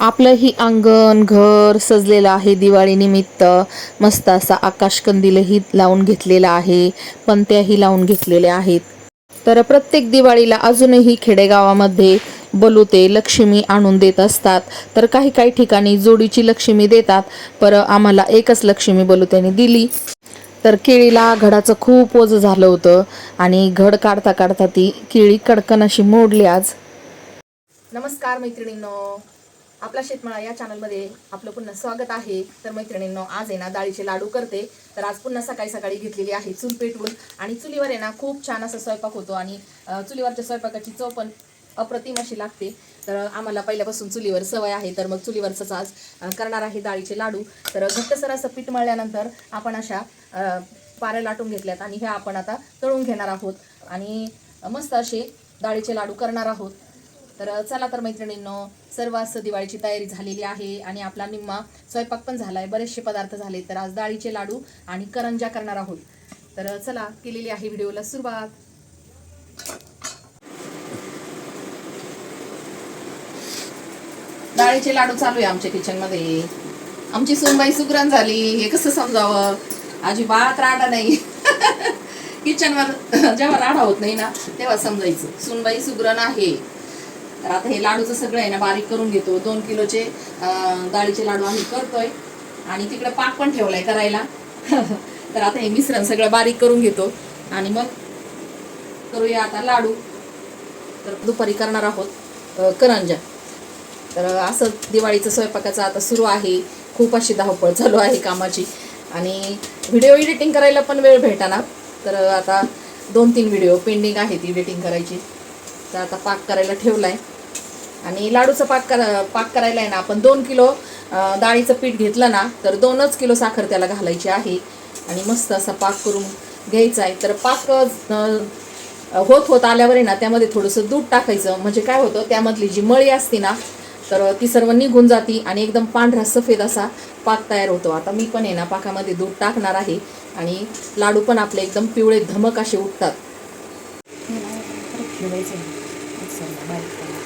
आपलं ही अंगण घर सजलेलं आहे दिवाळीनिमित्त. मस्त असा आकाशकंदीलही लावून घेतलेला आहे पणत्याही लावून घेतलेल्या आहेत. तर प्रत्येक दिवाळीला अजूनही खेडेगावामध्ये बलुते लक्ष्मी आणून देत असतात. तर काही काही ठिकाणी जोडीची लक्ष्मी देतात पर आम्हाला एकच लक्ष्मी बलुत्याने दिली. तर केळीला घडाचं खूप ओझं झालं होतं आणि घड काढता काढता ती केळी कडकन अशी मोडली आज. नमस्कार मैत्रिणींनो. आपला शेतमाळा या चॅनलमध्ये आपलं पुन्हा स्वागत आहे. तर मैत्रिणींनो आज आहे ना डाळीचे लाडू करते. तर आज पुन्हा सकाळी सकाळी घेतलेली आहे चूल पेटवून आणि चुलीवर आहे ना खूप छान असा स्वयंपाक होतो आणि चुलीवरच्या स्वयंपाकाची चव पण अप्रतिम अशी लागते. तर आम्हाला पहिल्यापासून चुलीवर सवय आहे. तर मग चुलीवरचंच आज करणार आहे डाळीचे लाडू. तर घट्टसर असं पीठ मळल्यानंतर आपण अशा पाऱ्या लाटून घेतल्यात. आणि ह्या आपण आता तळून घेणार आहोत. आणि मस्त असे डाळीचे लाडू करणार आहोत. तर चला तर मैत्रिणींनो सर्व असं दिवाळीची तयारी झालेली आहे आणि आपला निम्मा स्वयंपाक पण झालाय. बरेचसे पदार्थ झाले तर आज डाळीचे लाडू आणि करंजा करणार आहोत. तर चला केलेली आहे व्हिडिओला सुरुवात. डाळीचे लाडू चालू आहे आमच्या किचनमध्ये. आमची सोनबाई सुग्रण झाली. हे कसं समजावं? अजिबात राडा नाही. किचनवर जेव्हा राडा होत नाही ना तेव्हा समजायचं. सुनबाई सुग्रण आहे. तर आता हे लाडूचं सगळं आहे ना बारीक करून घेतो. दोन किलोचे डाळीचे लाडू आम्ही करतोय. आणि तिकडे पाक पण ठेवलाय करायला. तर आता हे मिश्रण सगळं बारीक करून घेतो. आणि मग करूया आता लाडू. तर दुपारी करणार आहोत करंजा तर असं दिवाळीचं स्वयंपाकाचं आता सुरू आहे. खूप अशी धावपळ चालू आहे कामाची. आणि व्हिडिओ एडिटिंग करायला पण वेळ भेटाना तर आता दोन तीन व्हिडिओ पेंडिंग आहेत एडिटिंग करायची. तर आता पाक करायला ठेवला आहे आणि लाडूचा पाक करा पाक करायला आहे ना आपण दोन किलो डाळीचं पीठ घेतलं ना तर दोनच किलो साखर त्याला घालायची आहे. आणि मस्त असा पाक करून घ्यायचा आहे. तर पाक होत होत आल्यावर आहे ना त्यामध्ये थोडंसं दूध टाकायचं. म्हणजे काय होतं त्यामधली जी मळी असते ना तर ती सर्व निघून जाती आणि एकदम पांढरा सफेद असा पाक तयार होतो. आता मी पण आहे ना पाकामध्ये दूध टाकणार आहे. आणि लाडू पण आपले एकदम पिवळे धमक असे उठतात.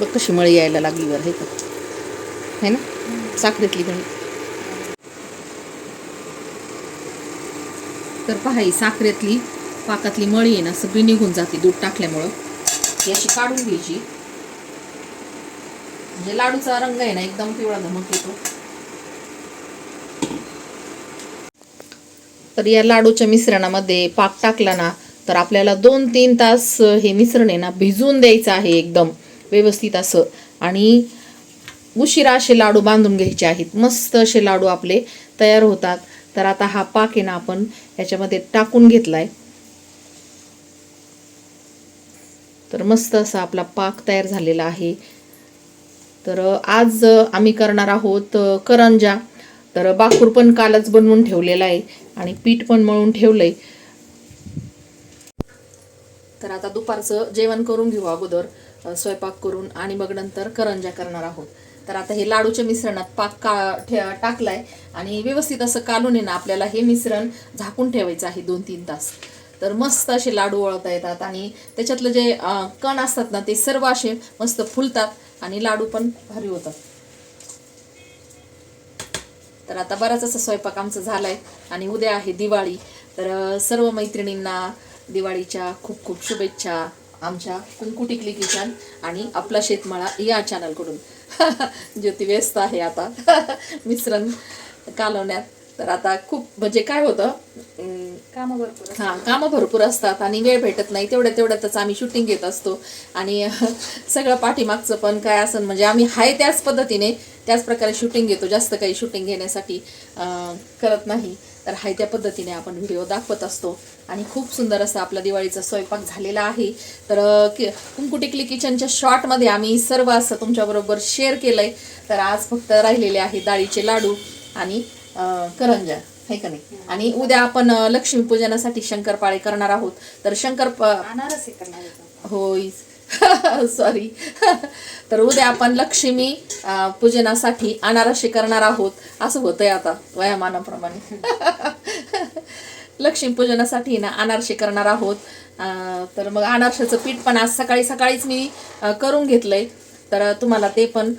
बघ कशी मळी यायला लागली बरं हे का है ना? साखरेतली पण तर पहा ही साखरेतली पाकातली मळी आहे ना सगळी निघून जाते दूध टाकल्यामुळं. ती अशी काढून घ्यायची. म्हणजे लाडूचा रंग आहे ना एकदम पिवळा धमक येतो. तर या लाडूच्या मिश्रणामध्ये पाक टाकला ना तर आपल्याला दोन तीन तास हे मिश्रण आहे ना भिजवून द्यायचं आहे एकदम. व्यवस्थित असं. आणि उशिरा असे लाडू बांधून घ्यायचे आहेत. मस्त असे लाडू आपले तयार होतात. तर आता हा पाक आहे ना आपण याच्यामध्ये टाकून घेतलाय. तर मस्त असा आपला पाक तयार झालेला आहे. तर आज आम्ही करणार आहोत करंजा. तर बाकूर पण कालच बनवून ठेवलेला आहे आणि पीठ पण मळून ठेवलंय. तर आता दुपारचं जेवण करून घेऊ अगोदर. स्वयंपाक करून आणि मग नंतर करंजा करणार आहोत. तर आता हे लाडूच्या मिश्रणात पाक का ठे टाकलाय आणि व्यवस्थित असं कालून आहे ना आपल्याला हे मिश्रण झाकून ठेवायचं आहे दोन तीन तास. तर मस्त असे लाडू वळता येतात आणि त्याच्यातलं जे कण असतात ना ते सर्व असे मस्त फुलतात आणि लाडू पण भारी होतात. तर आता बराच असा स्वयंपाक आमचा झालाय आणि उद्या आहे दिवाळी. तर सर्व मैत्रिणींना दिवाळीच्या खूप खूप शुभेच्छा. आमच्या कुंकू टिकली किचन आणि आपला शेतमाळा या चॅनलकडून ज्योती व्यस्त आहे आता. मिश्रण कालवण्यात. तर आता खूप म्हणजे काय होतं काम भरपूर हा कामं भरपूर असतात आणि वेळ भेटत नाही. तेवढ्या तेवढ्यातच आम्ही शूटिंग घेत असतो. आणि सगळं पाठीमागचं पण काय असन म्हणजे आम्ही हाय त्याच पद्धतीने त्याच प्रकारे शूटिंग घेतो. जास्त काही शूटिंग घेण्यासाठी अं, करत नाही. तर हाय त्या पद्धतीने आपण व्हिडिओ दाखवत असतो. आणि खूप सुंदर असा आपला दिवाळीचा स्वयंपाक झालेला आहे. तर अं, कि- कुंकू टिकली किचनच्या शॉर्टमध्ये आम्ही सर्व असं तुमच्याबरोबर शेअर केलंय. तर आज फक्त राहिलेले आहे डाळीचे लाडू आणि अं, करंजा आहे का नाही? आणि उद्या आपण लक्ष्मीपूजनासाठी शंकरपाळे करणार आहोत. तर शंकर. होय. सॉरी तर उद्या आपण लक्ष्मी पूजनासाठी अनारसे करणार आहोत. असं होतंय आता वयामानाप्रमाणे. लक्ष्मी पूजनासाठी ना अनारसे करणार आहोत. तर मग अनारशाचं पीठ पण आज सकाळी सकाळीच मी करून घेतलंय. तर तुम्हाला ते पण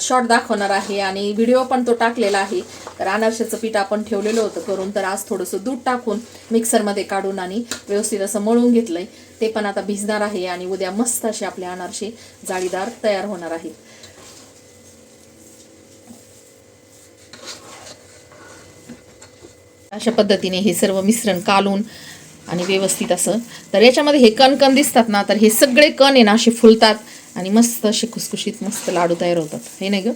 शॉर्ट दाखवणार आहे आणि व्हिडिओ पण तो टाकलेला आहे. तर अनारशाचं पीठ आपण ठेवलेलं होतं करून तर आज थोडंसं दूध टाकून मिक्सरमध्ये काढून आणि व्यवस्थित असं मळून घेतलंय. ते पण आता भिजणार आहे आणि उद्या मस्त असे आपले अनारसे जाळीदार तयार होणार आहेत. अशा पद्धतीने हे सर्व मिश्रण कालून आणि व्यवस्थित असं तर याच्यामध्ये हे कण कण दिसतात ना तर हे सगळे कण आहे ना असे फुलतात. आणि मस्त असे खुसखुशीत मस्त लाडू तयार होतात. हे नाही ग?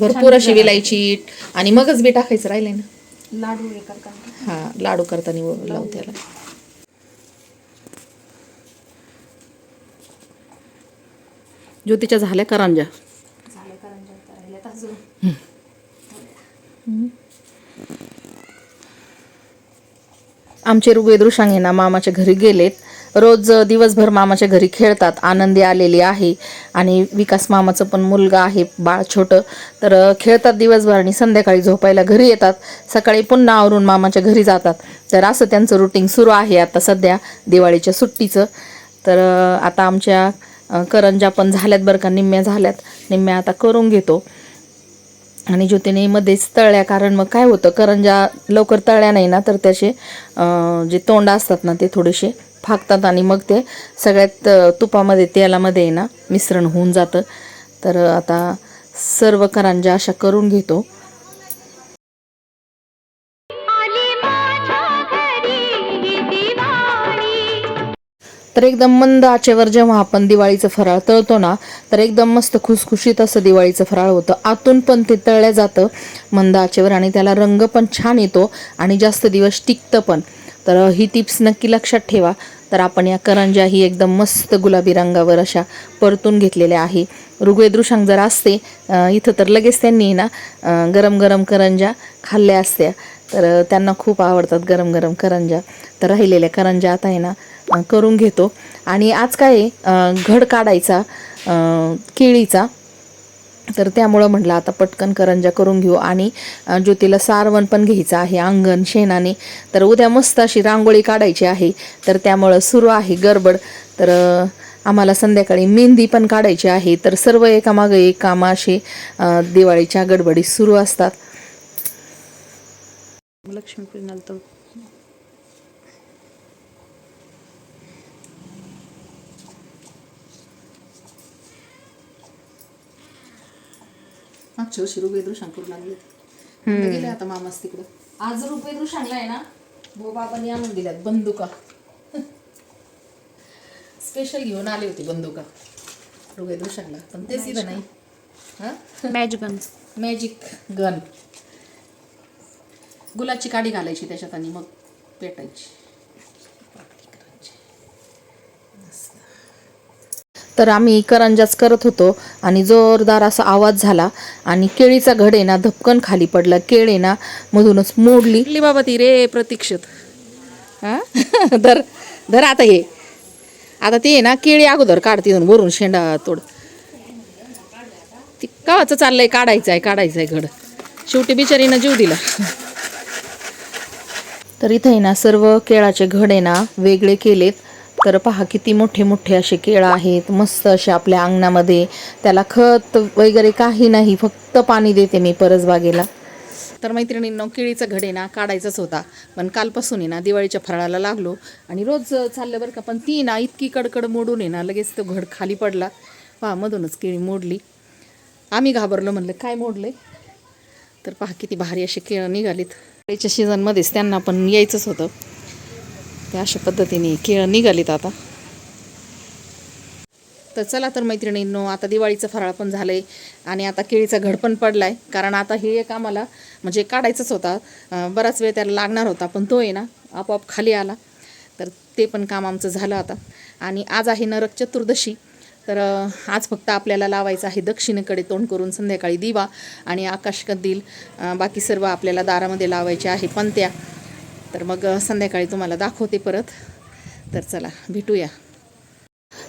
भरपूर अशी विलायची आणि मगच बी टाकायचं राहिलंय ना. लाडू हे हा लाडू करताना लावू त्याला ज्योतीच्या झाल्या करंजा आमचे ऋग्वेद ऋषांगे ना मामाच्या घरी गेलेत. रोज दिवसभर मामाच्या घरी खेळतात. आनंदी आलेली आहे. आणि विकास मामाचं पण मुलगा आहे बाळ छोटं. तर खेळतात दिवसभर आणि संध्याकाळी झोपायला घरी येतात. सकाळी पुन्हा आवरून मामाच्या घरी जातात. तर असं त्यांचं रुटीन सुरू आहे आता सध्या दिवाळीच्या सुट्टीचं. तर आता आमच्या करंजा पण झाल्यात बरं का निम्म्या झाल्यात. निम्म्या आता करून घेतो. आणि ज्योतीने मध्येच तळल्या. कारण मग काय होतं करंजा लवकर तळल्या नाही ना तर त्याचे जे तोंड असतात ना ते थोडेसे फाकतात आणि मग ते सगळ्यात तुपामध्ये तेलामध्ये ना मिश्रण होऊन जातं. तर आता सर्व करंजा अशा करून घेतो. तर एकदम मंद आचेवर जेव्हा आपण दिवाळीचं फराळ तळतो ना तर एकदम मस्त खुसखुशीत असं दिवाळीचं फराळ होतं. आतून पण ते तळलं जातं मंद आचेवर आणि त्याला रंग पण छान येतो आणि जास्त दिवस टिकतं पण. तर ही टिप्स नक्की लक्षात ठेवा. तर आपण या करंजा ही एकदम मस्त गुलाबी रंगावर अशा परतून घेतलेल्या आहे. ऋग्वेदृशांग जर असते इथं तर लगेच त्यांनी ना गरम गरम करंजा खाल्ल्या असत्या. तर त्यांना खूप आवडतात गरम गरम करंजा तर राहिलेल्या करंजा आता आहे ना करून घेतो. आणि आज काय आहे, घड काढायचा केळीचा तर त्यामुळं म्हटलं आता पटकन करंजा करून घेऊ. आणि ज्योतीला सारवण पण घ्यायचं आहे अंगण शेणाने. तर उद्या मस्त अशी रांगोळी काढायची आहे. तर त्यामुळं सुरू आहे गडबड. तर आम्हाला संध्याकाळी मेहंदी पण काढायची आहे. तर सर्व एकामागं एक कामं असे दिवाळीच्या गडबडीत सुरू असतात. लक्ष्मीपूजनाला तर मागच्या वर्षी ऋषांकरू लागले गेले आता मामाच तिकडं. आज ऋषांगला आहे ना बाबांनी आणून दिल्यात बंदुका. स्पेशल घेऊन आले होते बंदुका ऋषांगला पण तेच इथं नाही. हा? मॅच गन मॅजिक गन गुलाची काडी घालायची त्याच्यात आणि मग पेटायची. तर आम्ही करंजाच करत होतो आणि जोरदार असा आवाज झाला आणि केळीचा घड आहे ना धपकन खाली पडला. केळ आहे ना मधूनच मोडली. बाबा ती रे प्रतीक्षित. हा? धर धर आता ये आता ते आहे ना केळी अगोदर काढते वरून शेंडा तोड. ती कावाचं चाललंय काढायचं आहे काढायचं आहे घड. शेवटी बिचारीनं जीव दिला. तर इथं ना सर्व केळाचे घड आहे ना वेगळे केलेत. तर पहा किती मोठे मोठे असे केळं आहेत मस्त असे आपल्या अंगणामध्ये. त्याला खत वगैरे काही नाही फक्त पाणी देते मी परसबागेला. तर मैत्रिणींनो केळीचा घड आहे ना काढायचाच होता. पण कालपासून आहे ना दिवाळीच्या फराळाला लागलो. आणि रोज चाललं बरं का पण ती ना इतकी कडकड मोडून आहे ना लगेच तो घड खाली पडला. पहा मधूनच केळी मोडली. आम्ही घाबरलो म्हणलं काय मोडले? तर पहा किती भारी असे केळं निघालीत. त्याच्या सीझनमध्येच त्यांना पण यायचंच होतं. ते अशा पद्धतीने केळं निघालीत आता. तर चला तर मैत्रिणींनो आता दिवाळीचं फराळ पण झालं आहे आणि आता केळीचा घड पण पडला आहे कारण आता हे एक आम्हाला म्हणजे काढायचंच होता. बराच वेळ त्याला लागणार होता पण तो आहे ना आपोआप खाली आला. तर ते पण काम आमचं झालं आता. आणि आज आहे नरक चतुर्दशी. तर आज फक्त आपल्याला लावायचं आहे दक्षिणेकडे तोंड करून संध्याकाळी दिवा आणि आकाशकंदील बाकी सर्व आपल्याला दारामध्ये लावायचे आहे पण त्या तर मग संध्याकाळी तुम्हाला दाखवते परत. तर चला भेटूया.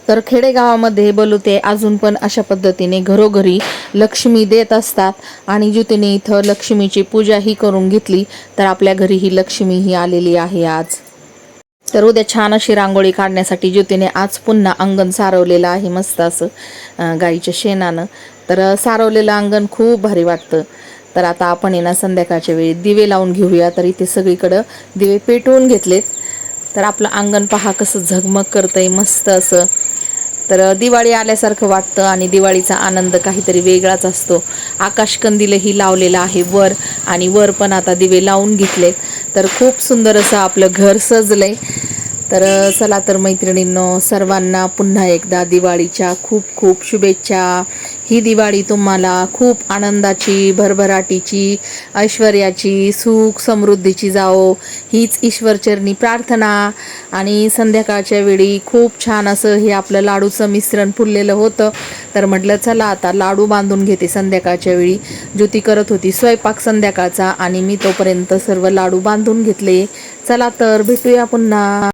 तर खेडेगावामध्ये बलुते अजून पण अशा पद्धतीने घरोघरी लक्ष्मी देत असतात आणि ज्योतीने इथं लक्ष्मीची पूजाही करून घेतली तर आपल्या घरी ही लक्ष्मी ही आलेली आहे आज. तर उद्या छान अशी रांगोळी काढण्यासाठी ज्योतीने आज पुन्हा अंगण सारवलेलं आहे मस्त असं गाईच्या शेणानं. तर सारवलेलं अंगण खूप भारी वाटतं. तर आता आपण येणार ना संध्याकाळच्या वेळी दिवे लावून घेऊया. तर इथे सगळीकडं दिवे पेटवून घेतलेत. तर आपलं अंगण पहा कसं झगमग करतंय मस्त असं. तर दिवाळी आल्यासारखं वाटतं आणि दिवाळीचा आनंद काहीतरी वेगळाच असतो. आकाशकंदीलही लावलेलं आहे वर आणि वर पण आता दिवे लावून घेतलेत. तर खूप सुंदर असं आपलं घर सजलंय. तर चला तर मैत्रिणींनो सर्वांना पुन्हा एकदा दिवाळीच्या खूप खूप शुभेच्छा. ही दिवाळी तुम्हाला खूप आनंदाची भरभराटीची ऐश्वर्याची सुख समृद्धीची जाओ हीच ईश्वरचरणी प्रार्थना. आणि संध्याकाळच्या वेळी खूप छान असं हे आपलं लाडूचं मिश्रण फुललेलं होतं. तर म्हटलं चला आता लाडू बांधून घेते संध्याकाळच्या वेळी. ज्योती करत होती स्वयंपाक संध्याकाळचा आणि मी तोपर्यंत सर्व लाडू बांधून घेतले. चला तर भेटूया पुन्हा.